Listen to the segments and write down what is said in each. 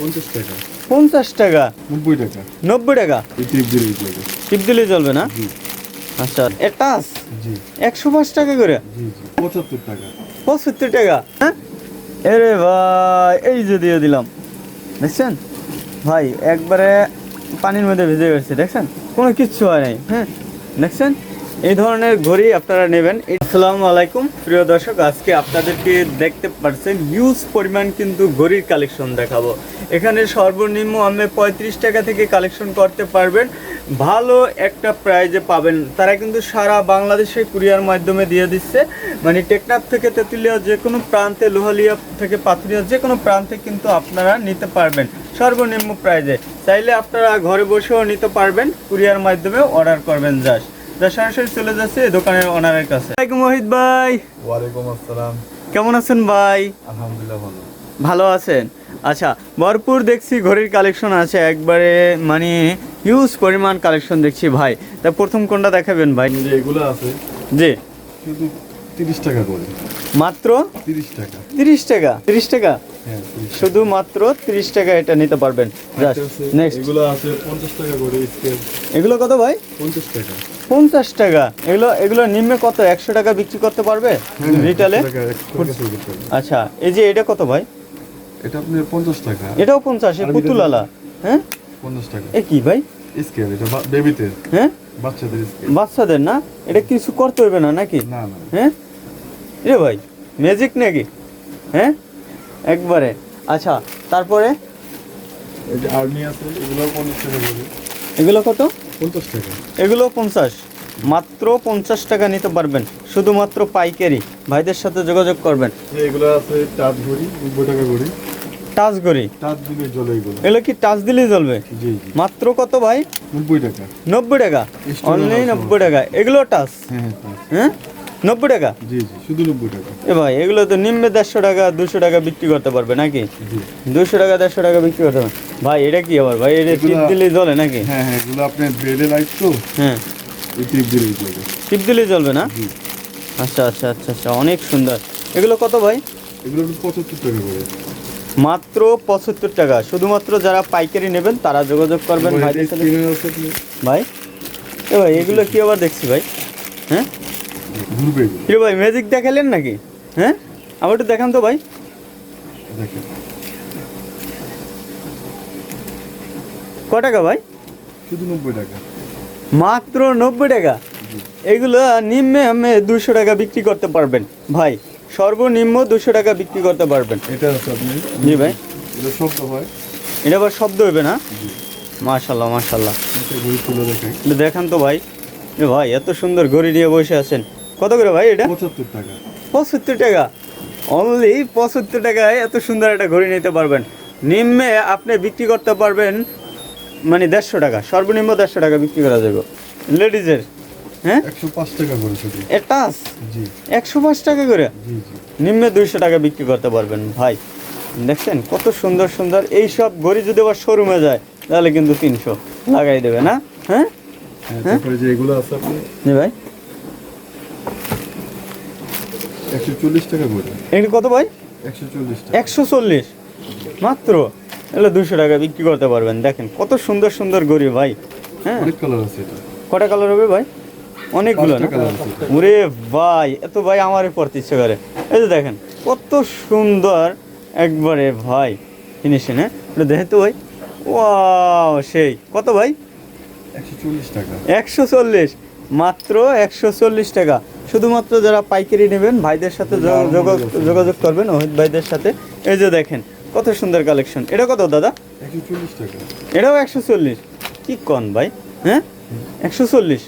পঞ্চাশ টাকা। পঞ্চাশ টাকা? নব্বই টাকা। নব্বই টাকা? টিপ দিলে টিপ চলবে না? আচ্ছা এটা জি। একশো পাঁচ টাকা করে? পঁচাত্তর টাকা। পঁচাত্তর টাকা? হ্যাঁ? এরে ভাই এই যে দিয়ে দিলাম। দেখছেন? ভাই একবারে পানির মধ্যে ভিজে গেছে দেখছেন? কোনো কিচ্ছু হয় নাই হ্যাঁ? দেখছেন? এই ধরনের ঘড়ি আপনারা নেবেন। আসসালামু আলাইকুম প্রিয় দর্শক আজকে আপনাদেরকে দেখতে পারছেন হিউজ পরিমাণ কিন্তু ঘড়ির কালেকশন দেখাবো। এখানে সর্বনিম্ন আপনি পঁয়ত্রিশ টাকা থেকে কালেকশন করতে পারবেন। ভালো একটা প্রাইজে পাবেন। তারা কিন্তু সারা বাংলাদেশে কুরিয়ার মাধ্যমে দিয়ে দিচ্ছে। মানে টেকনাফ থেকে তেঁতুলিয়া যে কোনো প্রান্তে লোহালিয়া থেকে পাথুরিয়া যে কোনো প্রান্তে কিন্তু আপনারা নিতে পারবেন সর্বনিম্ন প্রাইজে চাইলে আপনারা ঘরে বসেও নিতে পারবেন কুরিয়ার মাধ্যমে অর্ডার করবেন জাস্ট যা সরাসরি চলে যাচ্ছে দোকানের ওনারের কাছে। মোহিত ভাই। ওয়ালাইকুম আসসালাম। কেমন আছেন ভাই? আলহামদুলিল্লাহ ভালো। ভালো আছেন? আচ্ছা ভরপুর দেখছি ঘড়ির কালেকশন আছে একবারে মানে হিউজ পরিমাণ কালেকশন দেখছি ভাই। তা প্রথম কোনটা দেখাবেন ভাই? এগুলো আছে জি। শুধু তিরিশ টাকা করে। মাত্র? তিরিশ টাকা। তিরিশ টাকা? তিরিশ টাকা? হ্যাঁ 30 টাকা। শুধুমাত্র তিরিশ টাকা এটা নিতে পারবেন। নেক্সট এগুলো আছে পঞ্চাশ টাকা করে এগুলো কত ভাই? পঞ্চাশ টাকা। পঞ্চাশ টাকা। এগুলো এগুলো নিম্নে কত? একশো টাকা বিক্রি করতে পারবে? রিটেলে টাকা থেকে চলে। আচ্ছা এই যে এটা কত ভাই? এটা আপনার পঞ্চাশ টাকা। এটাও পঞ্চাশ এ আর পুতুলালা হ্যাঁ? পঞ্চাশ টাকা। এ কি ভাই? স্কেল এটা বেবিতে হ্যাঁ? বাচ্চাদের বাচ্চাদের না? এটা কিছু করতে হবে না নাকি? না না। হ্যাঁ? রে ভাই ম্যাজিক নাকি? হ্যাঁ? একবারে। আচ্ছা তারপরে? আর্মি আছে এগুলো পঞ্চাশ টাকা এগুলো কত? পঞ্চাশ টাকা। এগুলো পঞ্চাশ। মাত্র পঞ্চাশ টাকা নিতে পারবেন। শুধুমাত্র পাইকারি। ভাইদের সাথে যোগাযোগ করবেন। এগুলো আছে ঘড়ি নব্বই টাকা করে টাচ করি? টাচ দিলে জলে এগুলো এগুলো কি টাচ দিলেই চলবে জি জি। মাত্র কত ভাই? নব্বই টাকা। নব্বই টাকা? Student অনলি আছে। নব্বই। টাকা। এগুলো টাচ? হ্যাঁ হ্যাঁ touch। হ্যাঁ? নব্বই টাকা? জি জি শুধু নব্বই টাকা। এ ভাই এগুলো তো নিম্নে দেড়শো টাকা দুশো টাকা বিক্রি করতে পারবে নাকি? জি। দুশো টাকা দেড়শো টাকা বিক্রি করতে পারবে। ভাই এটা কি আবার? ভাই এটা টিপ দিলেই চলে নাকি? হ্যাঁ হ্যাঁ এগুলো আপনার বেডে লাইট তো। হ্যাঁ। টিপ চলে টিপ দিলেই চলবে না? জি। আচ্ছা আচ্ছা আচ্ছা আচ্ছা অনেক সুন্দর। এগুলো কত ভাই? এগুলো তো পঁচাত্তর টাকা করে। মাত্র পঁচাত্তর টাকা। শুধুমাত্র যারা পাইকারি নেবেন তারা যোগাযোগ করবেন ভাইদের সাথে? ভাই এ ভাই এগুলো কি আবার দেখছি ভাই? হ্যাঁ? কি ভাই ম্যাজিক দেখালেন নাকি? হ্যাঁ? আবার একটু দেখান তো ভাই। ক টাকা ভাই? শুধু নব্বই টাকা। মাত্র নব্বই টাকা? এগুলো নিম্নে আমি দুশো টাকা বিক্রি করতে পারবেন ভাই। সর্বনিম্ন দুশো টাকা বিক্রি করতে পারবেন। এটা জি ভাই। এটা শব্দ হয়। এটা আবার শব্দ হবে না? মাশাল্লাহ মাশাল্লাহ। দেখান তো ভাই। এ ভাই এত সুন্দর ঘড়ি নিয়ে বসে আছেন। কত করে ভাই এটা? পঁচাত্তর টাকা। পঁচাত্তর টাকা? অনলি পঁচাত্তর টাকায় এত সুন্দর একটা ঘড়ি নিতে পারবেন। নিম্নে আপনি বিক্রি করতে পারবেন মানে দেড়শো টাকা সর্বনিম্ন দেড়শো টাকা বিক্রি করা যাবে। লেডিজের হ্যাঁ? একশো পাঁচ টাকা করে শুধু। জি। টাকা করে? জি জি। নিম্নে দুইশো টাকা বিক্রি করতে পারবেন ভাই। দেখছেন? কত সুন্দর সুন্দর। এই সব ঘড়ি যদি আবার শোরুমে যায় তাহলে কিন্তু তিনশো লাগাই দেবে না? হ্যাঁ? হ্যাঁ তারপরে যে এগুলো আছে আপনি জি ভাই। একশো চল্লিশ টাকা করে। এগুলো কত ভাই? টাকা। মাত্র? এগুলো দুশো টাকা বিক্রি করতে পারবেন। দেখেন কত সুন্দর সুন্দর গড়ি ভাই। হ্যাঁ? অনেক কালার আছে এটা। কটা কালার হবে ভাই? অনেকগুলো। ওরে ভাই এত ভাই আমারই পড়তে ইচ্ছে করে। এই যে দেখেন কত সুন্দর একবারে ভাই ফিনিশিং হ্যাঁ? ওটা দেখে তো ভাই। ওয়াও সেই। কত ভাই? একশো চল্লিশ মাত্র একশো চল্লিশ টাকা। শুধুমাত্র যারা পাইকারি নেবেন ভাইদের সাথে যোগ- যোগ- যোগাযোগ করবেন ওহিত ভাইদের সাথে। এই যে দেখেন কত সুন্দর কালেকশন এটা কত দাদা? একশো চল্লিশ টাকা। এটাও একশো চল্লিশ। কি কন ভাই হ্যাঁ? একশো চল্লিশ।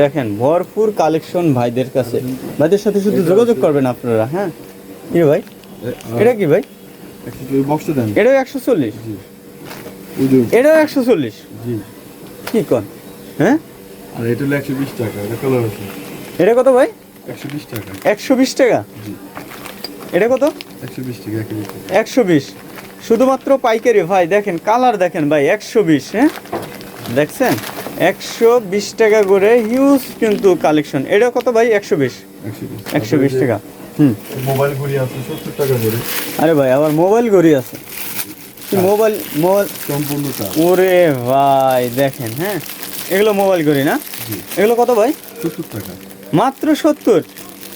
দেখেন ভরপুর কালেকশন ভাইদের কাছে। ভাইদের সাথে শুধু যোগাযোগ করবেন আপনারা হ্যাঁ? কি ভাই? এটা কি ভাই? এটাও একশো চল্লিশ। এটাও একশো চল্লিশ। কি কন? হ্যাঁ? আর এটা হলো একশো বিশ টাকা এটা কালার আছে। এটা কত ভাই? একশো বিশ টাকা। একশো বিশ টাকা? এটা কত? একশো বিশ টাকা একশো বিশ টাকা। একশো বিশ। শুধুমাত্র পাইকারি ভাই দেখেন কালার দেখেন ভাই একশো বিশ হ্যাঁ? দেখছেন? একশো বিশ টাকা করে হিউজ কিন্তু কালেকশন এটা কত ভাই? একশো বিশ? একশো বিশ। টাকা। হুম। মোবাইল ঘড়ি আছে সত্তর টাকা করে। আরে ভাই আবার মোবাইল ঘড়ি আছে। মোবাইল মোবাইল সম্পূর্ণ ওরে ভাই দেখেন হ্যাঁ? এগুলো মোবাইল না? এগুলো কত ভাই? সত্তর টাকা। মাত্র সত্তর?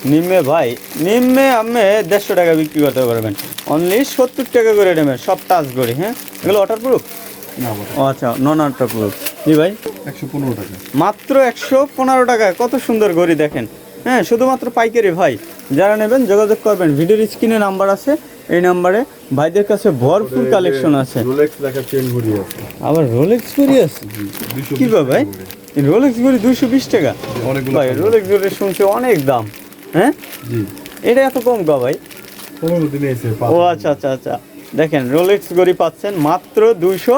নিম্নে ভাই নিম্নে আপনি দেড়শো টাকা বিক্রি করতে পারবেন। অনলি সত্তর টাকা করে নেবেন সব টাচ করি হ্যাঁ? এগুলো ওয়াটার প্রুফ ও আচ্ছা নন ওয়াটার প্রুফ জি ভাই। একশো পনেরো টাকা। মাত্র একশো পনেরো টাকা। কত সুন্দর ঘড়ি দেখেন। হ্যাঁ শুধুমাত্র পাইকারি ভাই। যারা নেবেন যোগাযোগ করবেন। ভিডিওর স্ক্রিনে নাম্বার আছে। এই নাম্বারে ভাইদের কাছে ভরপুর কালেকশন আছে। রোলেক্স লেখা চেন ঘড়ি আছে। আবার রোলেক্স ঘড়ি আছে? কি ভাই? রোলেক্স ঘড়ি দুইশো বিশ টাকা? ভাই রোলেক্স ঘড়ি শুনছি অনেক দাম। হ্যাঁ? এটা এত কম গা ভাই? ও আচ্ছা আচ্ছা আচ্ছা। দেখেন রোলেক্স ঘড়ি পাচ্ছেন মাত্র দুইশো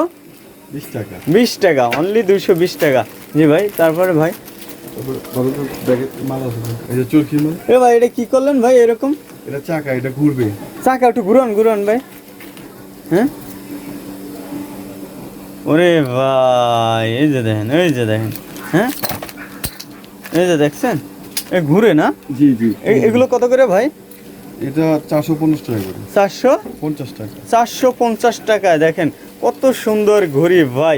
বিশ টাকা। অনলি দুইশো বিশ টাকা। জি ভাই তারপরে ভাই? এ ভাই এটা কি করলেন ভাই এরকম? এটা চাকা এটা ঘুরবে। চাকা একটু ঘুরন ঘুরন ভাই। হ্যাঁ? ওরে ভাই এই যে দেখেন এই যে দেখেন। হ্যাঁ? এই যে দেখছেন? এ ঘুরে না? জি জি এগুলো কত করে ভাই? এটা চারশো পঞ্চাশ টাকা করে। চারশো? পঞ্চাশ টাকা। চারশো পঞ্চাশ টাকায় দেখেন কত সুন্দর ঘড়ি ভাই।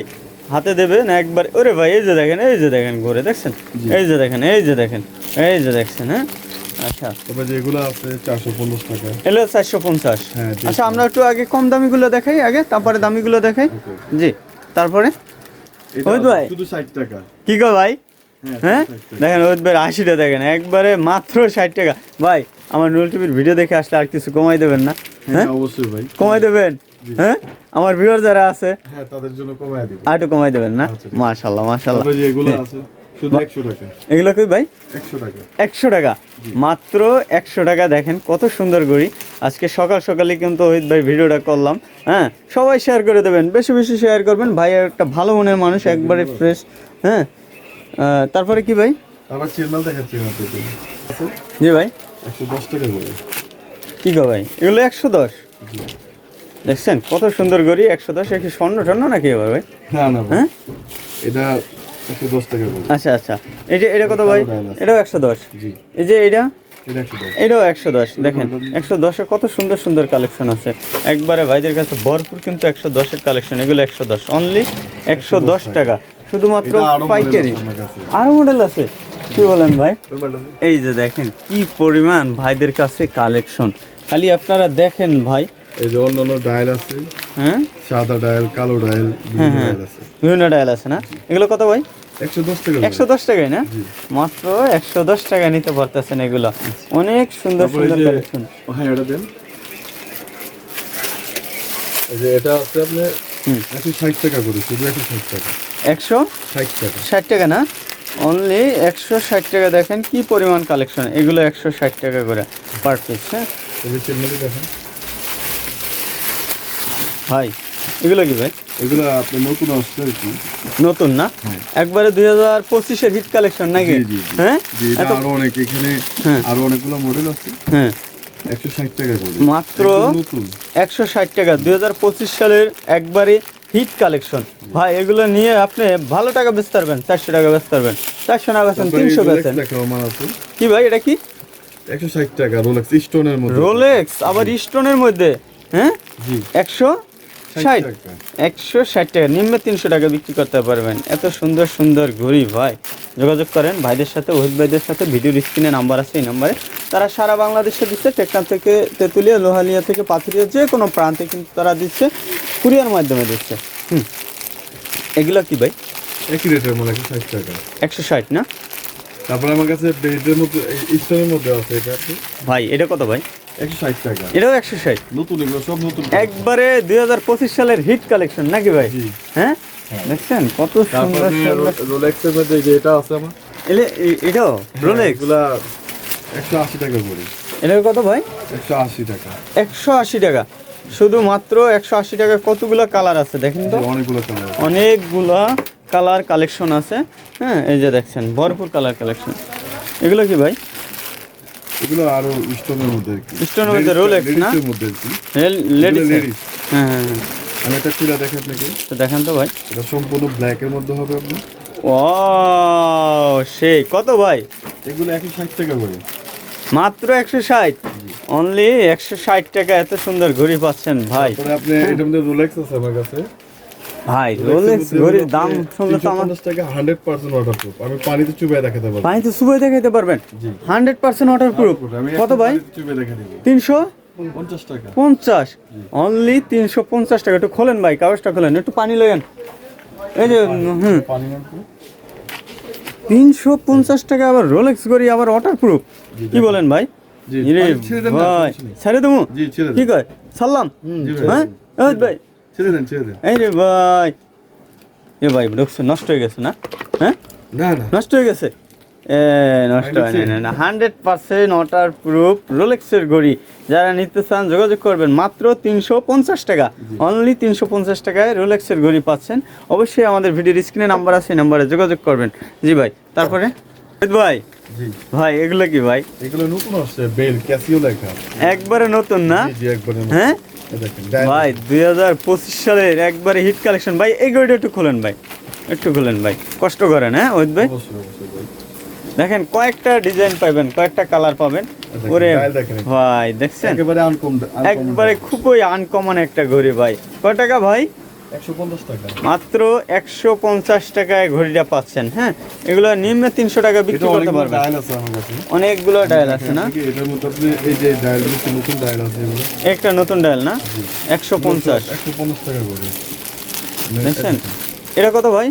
হাতে দেবেন একবার। ওরে ভাই এই যে দেখেন এই যে দেখেন ঘুরে দেখছেন? এই যে দেখেন এই যে দেখেন এই যে দেখছেন হ্যাঁ? আচ্ছা। তবে যেগুলো আছে চারশো পঞ্চাশ টাকা। এলো হ্যাঁ, আচ্ছা আমরা একটু আগে কম দামিগুলো দেখাই আগে তারপরে দামিগুলো দেখাই। জি তারপরে? ওই ভাই। শুধু ষাট টাকা। কি গো ভাই? হ্যাঁ হ্যাঁ? 60। দেখেন ওই ভাই আশিটা দেখেন একবারে মাত্র ষাট টাকা। ভাই আমার নুল টিভির ভিডিও দেখে আসলে আর কিছু কমাই দেবেন না হ্যাঁ হ্যাঁ? অবশ্যই ভাই। কমাই দেবেন। হ্যাঁ? আমার ভিউয়ার যারা আছে হ্যাঁ তাদের জন্য কমায় দিব। আর একটু কমাই দেবেন না? আচ্ছা। মাশাল্লাহ মাশাল্লাহ তবে এগুলো আছে এগুলো কই ভাই? একশো টাকা। মাত্র একশো টাকা দেখেন কত সুন্দর ঘড়ি। আজকে সকাল সকালে কিন্তু ওহিত ভাই ভিডিওটা করলাম হ্যাঁ? সবাই শেয়ার করে দেবেন বেশি বেশি শেয়ার করবেন। ভাই একটা ভালো মনের মানুষ একবারে ফ্রেশ হ্যাঁ? তারপরে কি ভাই? জি ভাই। একশো দশ টাকা কি গো ভাই? এগুলো একশো দশ। দেখছেন? কত সুন্দর ঘড়ি একশো দশ একশো স্বর্ণ টর্ণ নাকি এবার ভাই? না না হ্যাঁ? এটা একশো দশ টাকা আচ্ছা আচ্ছা। এটা এটা কত ভাই? এটাও একশো দশ। এই যে এটা এটাও একশো দশ দেখেন। একশো দশে কত সুন্দর সুন্দর কালেকশন আছে। একবারে ভাইদের কাছে ভরপুর কিন্তু একশো দশের কালেকশন এগুলো একশো দশ। অনলি একশো দশ টাকা। শুধুমাত্র পাইকারি model আছে আমার কাছে। আরও মডেল আছে? কি বলেন ভাই? এই যে দেখেন কি পরিমাণ ভাইদের কাছে কালেকশন খালি আপনারা দেখেন ভাই এই যে অন্য অন্য ডায়াল আছে। হ্যাঁ? সাদা ডায়াল কালো ডায়াল হ্যাঁ, বিভিন্ন হ্যাঁ। ডায়াল আছে। বিভিন্ন ডায়াল আছে না? এগুলো কত ভাই? একশো দশ টাকা একশো দশ টাকায় না? মাত্র একশো দশ টাকায় নিতে পারতেছেন এগুলো। অনেক সুন্দর সুন্দর কালেকশন হ্যাঁ এটা দেন। এই যে এটা আছে আপনার একশো ষাট টাকা করে শুধু একশো ষাট টাকা। একশো? ষাট টাকা। ষাট টাকা না? অনলি একশো ষাট টাকা দেখেন কি পরিমাণ কালেকশন এগুলো একশো ষাট টাকা করে পার পিস হ্যাঁ? দেখেন। ভাই। এগুলো কি ভাই? এগুলো আপনার নতুন আসছে নতুন না? হ্যাঁ। একবারে দুই হাজার পঁচিশের হিট কালেকশন নাকি। হ্যাঁ? আরও অনেক এখানে হ্যাঁ। আরও অনেকগুলো মডেল আছে। হ্যাঁ। একশো ষাট টাকা মাত্র একশো ষাট টাকা। দুই হাজার পঁচিশ সালের একবারে হিট কালেকশন ভাই এগুলো নিয়ে আপনি ভালো টাকা বেচতে পারবেন। চারশো টাকা বেচতে পারবেন। চারশো না বেচেন তিনশো বেচেন। কি ভাই এটা কি? একশো ষাট টাকা রোলেক্স স্টোনের মধ্যে। রোলেক্স আবার স্টোনের মধ্যে। হ্যাঁ? একশো? ষাট একশো ষাট টাকা। নিম্নে তিনশো টাকা বিক্রি করতে পারবেন। এত সুন্দর সুন্দর ঘড়ি ভাই। যোগাযোগ করেন ভাইদের সাথে ওহিদ ভাইদের সাথে। ভিডিওর স্ক্রিনে নাম্বার আছে এই নাম্বারে। তারা সারা বাংলাদেশে দিচ্ছে টেকনাফ থেকে তেঁতুলিয়া লোহালিয়া থেকে পাথুরিয়া যে কোনো প্রান্তে কিন্তু তারা দিচ্ছে কুরিয়ার মাধ্যমে দিচ্ছে। হুম। এগুলো কি ভাই? একই রেটের মনে একশো ষাট টাকা। একশো ষাট না? তারপরে আমার কাছে বেডের মধ্যে আছে এটা ভাই এটা কত ভাই? টাকা। এটাও একশো ষাট। নতুন এগুলো সব নতুন একবারে দুই হাজার পঁচিশ সালের হিট কালেকশন নাকি ভাই? হ্যাঁ? দেখছেন কত সুন্দর সুন্দর। রোলেক্সের মধ্যে যে এটা আছে আমার। এলে এটাও? রোলেক্স একশো আশি টাকা করে। এটার কত ভাই? একশো আশি টাকা। একশো আশি টাকা। শুধুমাত্র একশো আশি টাকা কতগুলো কালার আছে দেখেন তো? অনেকগুলো কালার অনেকগুলা কালার কালেকশন আছে। হ্যাঁ এই যে দেখছেন ভরপুর কালার কালেকশন এগুলো কি ভাই? এগুলো আরও স্টোনের মধ্যে আর কি। এর মধ্যে Rolex না? এর মধ্যে আর কি। লেডিস এগুলো হ্যাঁ হ্যাঁ হ্যাঁ। আমি একটা খুলে দেখে আপনাকে। তো দেখেন তো ভাই। এটা সম্পূর্ণ ব্ল্যাক এর মধ্যে হবে আপনি ও সেই। কত ভাই? এগুলো একশো ষাট টাকা করে। মাত্র একশো ষাট? অনলি একশো ষাট টাকা। এত সুন্দর ঘড়ি পাচ্ছেন ভাই। আপনি এটার মধ্যে রোলেক্স আছে আমার কাছে। ভাই রোলেক্স ঘড়ির দাম শুনলে তো আমার 350 টাকা 100% ওয়াটারপ্রুফ আমি পানিতে চুবিয়ে দেখাতে পারব। পানি তো সুবাই দেখাইতে পারবেন? জি। হান্ড্রেড পার্সেন্ট ওয়াটার প্রুফ আমি কত ভাই? পানিতে চুবিয়ে দেখা দিব তিনশো? 50 টাকা। পঞ্চাশ। অনলি তিনশো পঞ্চাশ টাকা। একটু খোলেন ভাই কাগজটা খোলেন একটু পানি লয়েন এই যে হুম। পানি? তিনশো পঞ্চাশ টাকা আবার রোলেক্স করি আবার ওয়াটার প্রুফ কি বলেন ভাই? জি, ছেড়ে দেবো? জি ছেড়ে কি কয়? ভাই, হ্যাঁ? ভাই ছেড়ে দেন ছেড়ে দেন। এই রে ভাই। এ ভাই নষ্ট হয়ে গেছে না? হ্যাঁ? না না। নষ্ট হয়ে গেছে? এ নষ্ট হয় না, না হান্ড্রেড পার্সেন্ট ওয়াটার প্রুফ রোলেক্সের ঘড়ি। যারা নিতে চান যোগাযোগ করবেন। মাত্র তিনশো পঞ্চাশ টাকা। অনলি তিনশো পঞ্চাশ টাকায় রোলেক্সের ঘড়ি পাচ্ছেন। অবশ্যই আমাদের ভিডিওর স্ক্রিনে নাম্বার আছে নাম্বারে যোগাযোগ করবেন। জি ভাই তারপরে? ভাই জি ভাই এগুলো কি ভাই? এগুলো নতুন আসছে বেল ক্যাসিও লেখা। একবারে নতুন না? জি একবারে হ্যাঁ? ভাই দুই হাজার পঁচিশ সালের একবারে হিট কালেকশন ভাই এই ঘড়িটা একটু খোলেন ভাই। একটু খোলেন ভাই। কষ্ট করেন হ্যাঁ ওই ভাই। দেখেন কয়েকটা ডিজাইন পাবেন কয়েকটা কালার পাবেন। ওরে ভাই দেখছেন? একেবারে খুবই আনকমন একটা ঘড়ি ভাই। কয় টাকা ভাই? মাত্র একশো পঞ্চাশ টাকায় ঘড়িটা পাচ্ছেন হ্যাঁ? এগুলো নিম্নে তিনশো টাকা বিক্রি করতে অনেকগুলো পারবেন। অনেকগুলো ডায়াল আছে না? একটা নতুন ডায়াল না? একশো পঞ্চাশ। দেখছেন? এটা কত ভাই?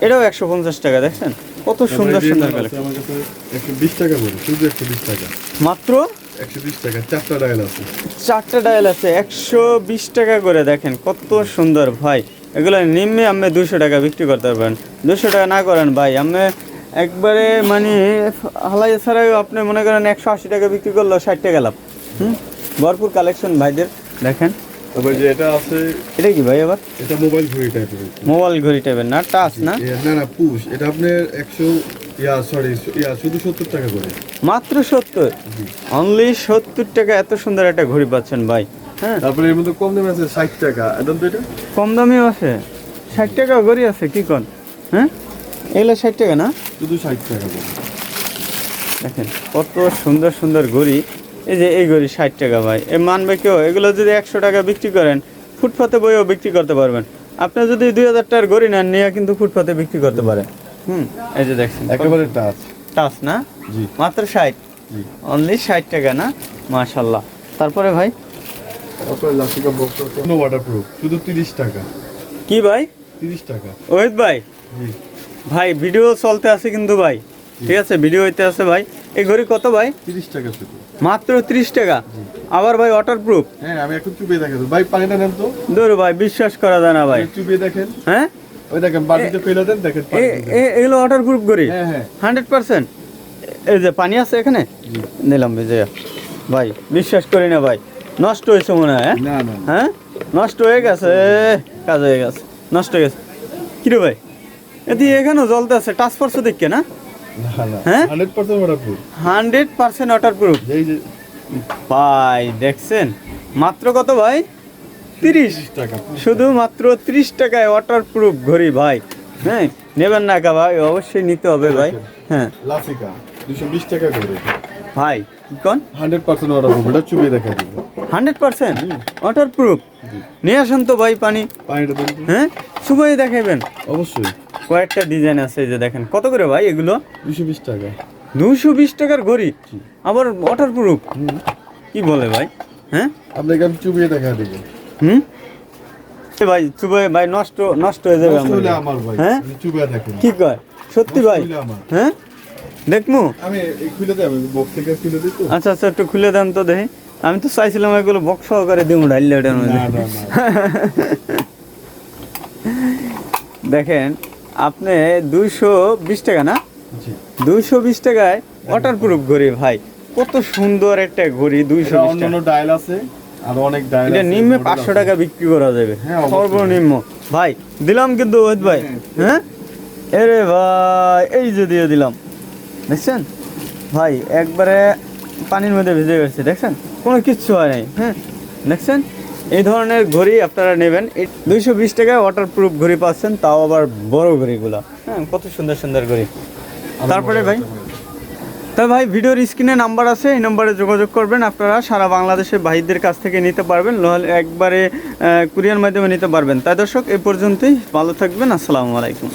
এটাও একশো পঞ্চাশ টাকা দেখছেন? কত সুন্দর সুন্দর কালেকশন আমার কাছে একশো বিশ টাকা করে শুধু একশো বিশ টাকা। মাত্র? একশো বিশ টাকা চারটা ডায়াল আছে। চারটা ডায়াল আছে একশো বিশ টাকা করে দেখেন কত সুন্দর ভাই। এগুলো নিম্নে আপনি দুশো টাকা বিক্রি করতে পারবেন। দুশো টাকা না করেন ভাই আপনি একবারে মানে হালাই ছাড়াই আপনি মনে করেন একশো আশি টাকা বিক্রি করল ষাট টাকা লাভ। হুম? ভরপুর কালেকশন ভাইদের দেখেন। তারপরে যে এটা আছে এটা কি ভাই আবার? এটা মোবাইল ঘড়ি টাইপের মোবাইল ঘড়ি টাইপের না টাচ না? না না পুশ। এটা আপনার একশো ইয়া সরি ইয়া শুধু সত্তর টাকা করে। মাত্র সত্তর? অনলি সত্তর টাকা এত সুন্দর একটা ঘড়ি পাচ্ছেন ভাই। হ্যাঁ? তারপরে এর মধ্যে কম দামে আছে ষাট টাকা। একদম তো এটা? কম দামিও আছে। ষাট টাকা ঘড়ি আছে কি কন? হ্যাঁ? এগুলো ষাট টাকা না? শুধু ষাট টাকা দেখেন কত সুন্দর সুন্দর ঘড়ি। এই যে এই ঘড়ি ষাট টাকা ভাই এ মানবে কেউ এগুলো যদি একশো টাকা বিক্রি করেন ফুটপাতে বইও বিক্রি করতে পারবেন। আপনি যদি দুই হাজার টাকার গড়ি নেন নিয়ে কিন্তু ফুটপাতে বিক্রি করতে পারেন। হুম এই যে দেখছেন একেবারে টাচ। টাচ না? জি। মাত্র ষাট? জি। অনলি ষাট টাকা না? মাশাল্লাহ। তারপরে ভাই? ওয়াটারপ্রুফ শুধু তিরিশ টাকা। কি ভাই? তিরিশ টাকা। ওহিত ভাই? জি। ভাই ভিডিও চলতে আছে কিন্তু ভাই। ঠিক আছে ভিডিও হইতে আছে ভাই। এই ঘড়ি কত ভাই? তিরিশ টাকা শুধু। মাত্র ত্রিশ টাকা। আবার ভাই ওয়াটার প্রুফ হ্যাঁ আমি এখন চুপিয়ে দেখেন। ভাই পানিটা নেন তো। দূর ভাই বিশ্বাস করা যায় না ভাই। চুপিয়ে দেখেন। হ্যাঁ? ওই দেখেন বাটিতে ফেলে দেন দেখেন পানি এ- দিতে। এগুলো ওয়াটার প্রুফ ঘড়ি? হ্যাঁ হ্যাঁ। হান্ড্রেড পার্সেন্ট এই যে পানি আছে এখানে। নিলাম বিজয়া ভাই বিশ্বাস করি না ভাই। নষ্ট হয়েছে মনে হয় হ্যাঁ? না না না। হ্যাঁ? নষ্ট হয়ে গেছে কাজ হয়ে গেছে। নষ্ট হয়ে গেছে। কি কিরে ভাই? এদি এখানেও জ্বলতে আছে টাচ পড়ছে দেখকে না? হ্যাঁ? হান্ড্রেড পার্সেন্ট ওয়াটার প্রুফ ভাই দেখছেন? মাত্র কত ভাই? তিরিশ। টাকা। শুধু মাত্র ত্রিশ টাকায় ওয়াটার প্রুফ ঘড়ি ভাই। হ্যাঁ নেবেন না কা ভাই অবশ্যই নিতে হবে ভাই। হ্যাঁ। লাসিকা দুশো বিশ টাকা করে। ভাই কন? হান্ড্রেড পার্সেন্ট ওয়াটারপ্রুফ এটা চুপিয়ে দেখা দিব। Hundred percent? ওয়াটার প্রুফ নিয়ে আসেন তো ভাই পানি। পানিটা হ্যাঁ শুভই দেখাবেন অবশ্যই। কয়েকটা ডিজাইন আছে এই যে দেখেন। কত করে ভাই এগুলো? দুশো বিশ টাকা। দুশো বিশ টাকার ঘড়ি? আবার ওয়াটার প্রুফ কি বলে ভাই? হ্যাঁ? আপনাকে আমি চুপিয়ে দেখা দিব হুম? ভাই শুভই ভাই নষ্ট নষ্ট হয়ে যাবে আমার হ্যাঁ? চুপিয়ে দেখেন। কি কয়? সত্যি ভাই? হ্যাঁ? দেখমু? আমি খুলে দেব বক্স থেকে খুলে দিই তো। আচ্ছা আচ্ছা একটু খুলে দেন তো দেখি। আমি তো চাইছিলাম এগুলো বক্স সহকারে দিব ডাইলে ওটার মধ্যে দেখেন আপনি দুইশো বিশ টাকা না? দুইশো বিশ টাকায় ওয়াটার প্রুফ ঘড়ি ভাই। কত সুন্দর একটা ঘড়ি দুইশো অন্যান্য ডায়াল আছে আর অনেক ডায়াল এটা নিম্নে পাঁচশো টাকা বিক্রি করা যাবে। হ্যাঁ, সর্বনিম্ন। ভাই দিলাম কিন্তু ওহিত ভাই। হ্যাঁ? এরে ভাই এই যে দিয়ে দিলাম। দেখছেন? ভাই একবারে পানির মধ্যে ভিজে গেছে দেখছেন? কোনো কিচ্ছু হয় নাই। হ্যাঁ? দেখছেন? এই ধরনের ঘড়ি আপনারা নেবেন। দুইশো বিশ টাকায় ওয়াটার প্রুফ ঘড়ি পাচ্ছেন, তাও আবার বড় ঘড়িগুলো। হ্যাঁ কত সুন্দর সুন্দর ঘড়ি। তারপরে ভাই? তা ভাই, ভিডিওর স্ক্রিনে নাম্বার আছে, এই নম্বরে যোগাযোগ করবেন। আপনারা সারা বাংলাদেশের ভাইদের কাছ থেকে নিতে পারবেন একবারে কুরিয়ার মাধ্যমে নিতে পারবেন। তাই দর্শক এই পর্যন্তই। ভালো থাকবেন, আসসালামু আলাইকুম।